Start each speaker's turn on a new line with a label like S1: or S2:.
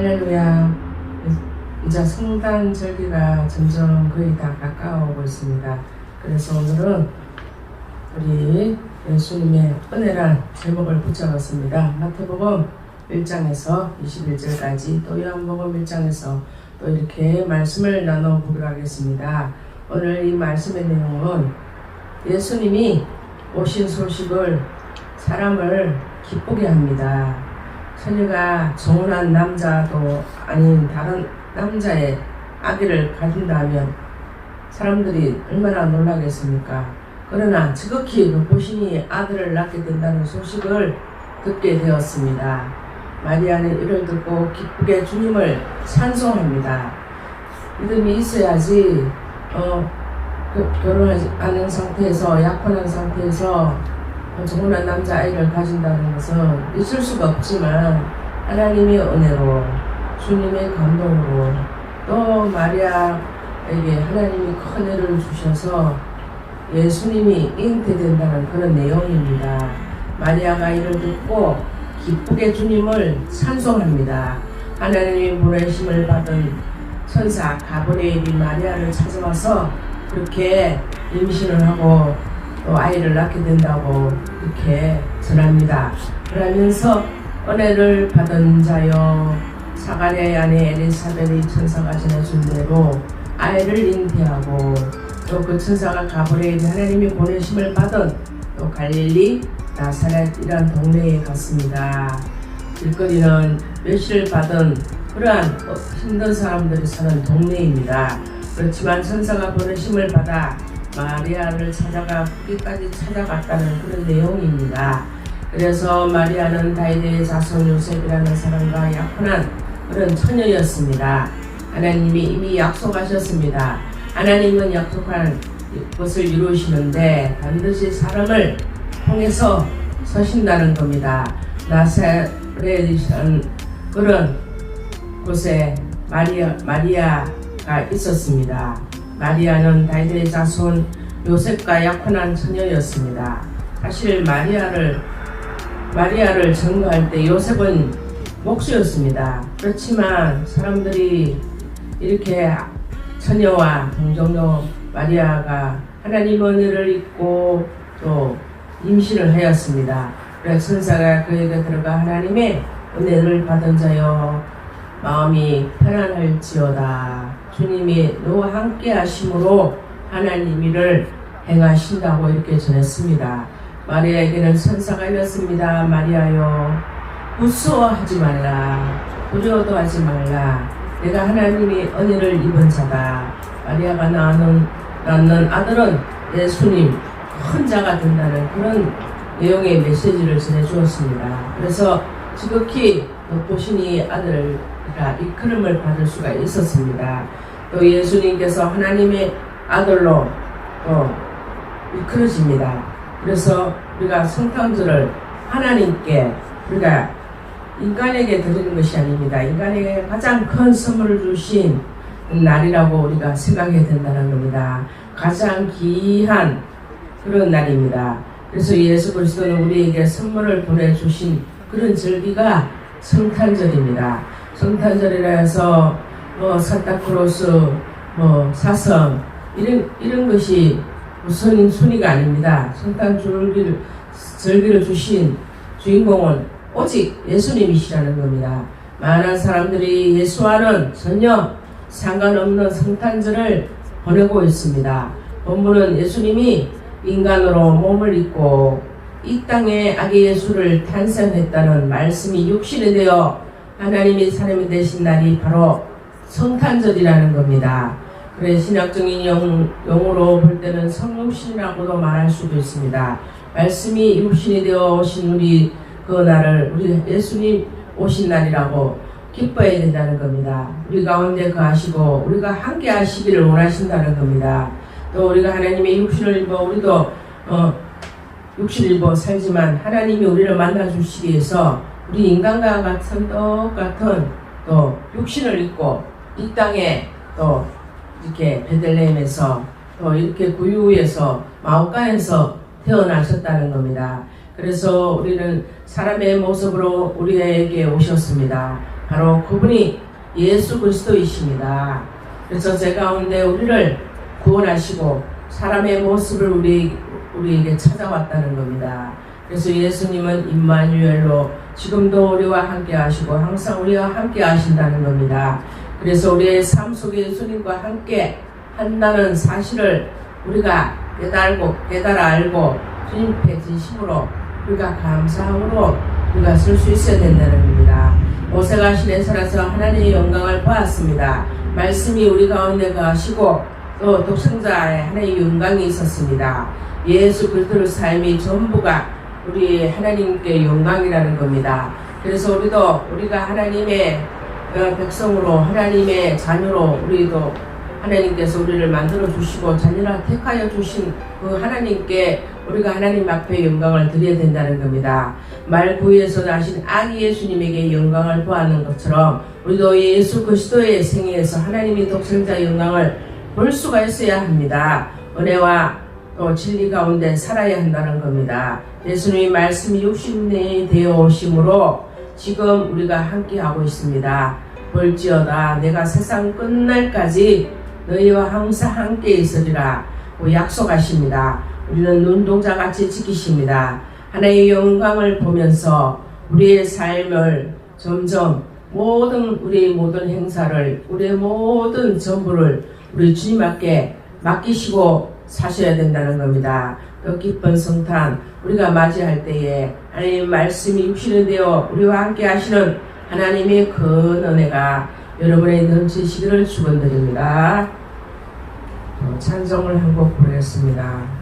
S1: 할렐루야. 이제 성탄 절기가 점점 거의 다 가까워오고 있습니다. 그래서 오늘은 우리 예수님의 은혜란 제목을 붙여봤습니다. 마태복음 1장에서 21절까지 또 요한복음 1장에서 또 이렇게 말씀을 나눠보기로 하겠습니다. 오늘 이 말씀의 내용은 예수님이 오신 소식을 사람을 기쁘게 합니다. 처녀가 정혼한 남자도 아닌 다른 남자의 아기를 가진다면 사람들이 얼마나 놀라겠습니까? 그러나 지극히 그 보신이 아들을 낳게 된다는 소식을 듣게 되었습니다. 마리아는 이를 듣고 기쁘게 주님을 찬송합니다. 믿음이 있어야지 어, 그, 결혼하지 않은 상태에서 약혼한 상태에서 정혼한 남자 아이를 가진다는 것은 있을 수가 없지만 하나님의 은혜로 주님의 감동으로 또 마리아에게 하나님이 큰 은혜를 주셔서 예수님이 잉태된다는 그런 내용입니다. 마리아가 이를 듣고 기쁘게 주님을 찬송합니다. 하나님이 보내심을 받은 천사 가브리엘이 마리아를 찾아와서 그렇게 임신을 하고 또 아이를 낳게 된다고 이렇게 전합니다. 그러면서 은혜를 받은 자여 사가랴의 아내 엘리사벳이 천사가 전해준 대로 아이를 잉태하고 또 그 천사가 가브리엘이 하나님이 보내심을 받은 또 갈릴리 나사렛이란 동네에 갔습니다. 일거리는 멸시를 받은 그러한 어, 힘든 사람들이 사는 동네입니다. 그렇지만 천사가 보내심을 받아 마리아를 찾아가 거기까지 찾아갔다는 그런 내용입니다. 그래서 마리아는 다이드의 자손 요셉이라는 사람과 약혼한 그런 처녀였습니다. 하나님이 이미 약속하셨습니다. 하나님은 약속한 것을 이루시는데 반드시 사람을 통해서 서신다는 겁니다. 나사렛이라는 그런 곳에 마리아, 마리아가 있었습니다. 마리아는 다윗의 자손 요셉과 약혼한 처녀였습니다. 사실 마리아를 마리아를 증거할 때 요셉은 목수였습니다. 그렇지만 사람들이 이렇게 처녀와 동정녀 마리아가 하나님 은혜를 잊고 또 임신을 하였습니다. 그래서 천사가 그에게 들어가 하나님의 은혜를 받은 자여 마음이 편안할지어다. 주님이 너와 함께 하심으로 하나님 일을 행하신다고 이렇게 전했습니다. 마리아에게는 천사가 이렇습니다. 마리아여 무서워하지 말라. 두려워도 하지 말라. 내가 하나님이 은혜를 입은 자다. 마리아가 낳는, 낳는 아들은 예수님 큰 자가 된다는 그런 내용의 메시지를 전해주었습니다. 그래서 지극히 보신이 아들을 이끌음을 받을 수가 있었습니다. 또 예수님께서 하나님의 아들로 또 이끌어집니다. 그래서 우리가 성탄절을 하나님께 우리가 인간에게 드리는 것이 아닙니다. 인간에게 가장 큰 선물을 주신 날이라고 우리가 생각해야 된다는 겁니다. 가장 귀한 그런 날입니다. 그래서 예수 그리스도는 우리에게 선물을 보내주신 그런 절기가 성탄절입니다. 성탄절이라 해서 뭐 산타크로스, 뭐 사성 이런 이런 것이 우선 순위가 아닙니다. 성탄 절기를 절기를 주신 주인공은 오직 예수님이시라는 겁니다. 많은 사람들이 예수와는 전혀 상관없는 성탄절을 보내고 있습니다. 본문은 예수님이 인간으로 몸을 입고 이 땅에 아기 예수를 탄생했다는 말씀이 육신이 되어 하나님이 사람이 되신 날이 바로 성탄절이라는 겁니다. 그래 신약적인 영, 용어로 볼 때는 성육신이라고도 말할 수도 있습니다. 말씀이 육신이 되어 오신 우리 그 날을 우리 예수님 오신 날이라고 기뻐해야 된다는 겁니다. 우리 가운데 거하시고 우리가 함께 하시기를 원하신다는 겁니다. 또 우리가 하나님의 육신을 입어 우리도 어, 육신을 입어 살지만 하나님이 우리를 만나 주시기 위해서 우리 인간과 같은 똑같은 또 육신을 입고 이 땅에 또 이렇게 베들레헴에서 또 이렇게 구유에서 마오가에서 태어나셨다는 겁니다. 그래서 우리는 사람의 모습으로 우리에게 오셨습니다. 바로 그분이 예수 그리스도이십니다. 그래서 제 가운데 우리를 구원하시고 사람의 모습을 우리 우리에게 찾아왔다는 겁니다. 그래서 예수님은 임마누엘로 지금도 우리와 함께 하시고 항상 우리와 함께 하신다는 겁니다. 그래서 우리의 삶 속에 예수님과 함께 한다는 사실을 우리가 깨달고 깨달아 알고 주님께 진심으로 우리가 감사함으로 우리가 쓸 수 있어야 된다는 겁니다. 모세가 신에 살아서 하나님의 영광을 보았습니다. 말씀이 우리 가운데 가시고 또 독생자의 하나님의 영광이 있었습니다. 예수 그리스도의 삶이 전부가 우리 하나님께 영광이라는 겁니다. 그래서 우리도 우리가 하나님의 어, 백성으로 하나님의 자녀로 우리도 하나님께서 우리를 만들어 주시고 자녀라 택하여 주신 그 하나님께 우리가 하나님 앞에 영광을 드려야 된다는 겁니다. 말구에서 나신 아기 예수님에게 영광을 보았는 것처럼 우리도 예수 그리스도의 생애에서 하나님의 독생자 영광을 볼 수가 있어야 합니다. 은혜와 또 진리 가운데 살아야 한다는 겁니다. 예수님의 말씀이 60년이 되어 오심으로 지금 우리가 함께하고 있습니다. 볼지어다 내가 세상 끝날까지 너희와 항상 함께 있으리라 고 약속하십니다. 우리는 눈동자 같이 지키십니다. 하나님의 영광을 보면서 우리의 삶을 점점 모든 우리의 모든 행사를 우리의 모든 전부를 우리 주님 앞에 맡기시고 사셔야 된다는 겁니다. 뜻깊은 성탄 우리가 맞이할 때에 하나님 말씀이 육신이 되어 우리와 함께 하시는 하나님의 그 은혜가 여러분의 넘치시기를 축원드립니다. 어, 찬송을 한곡 부르겠습니다.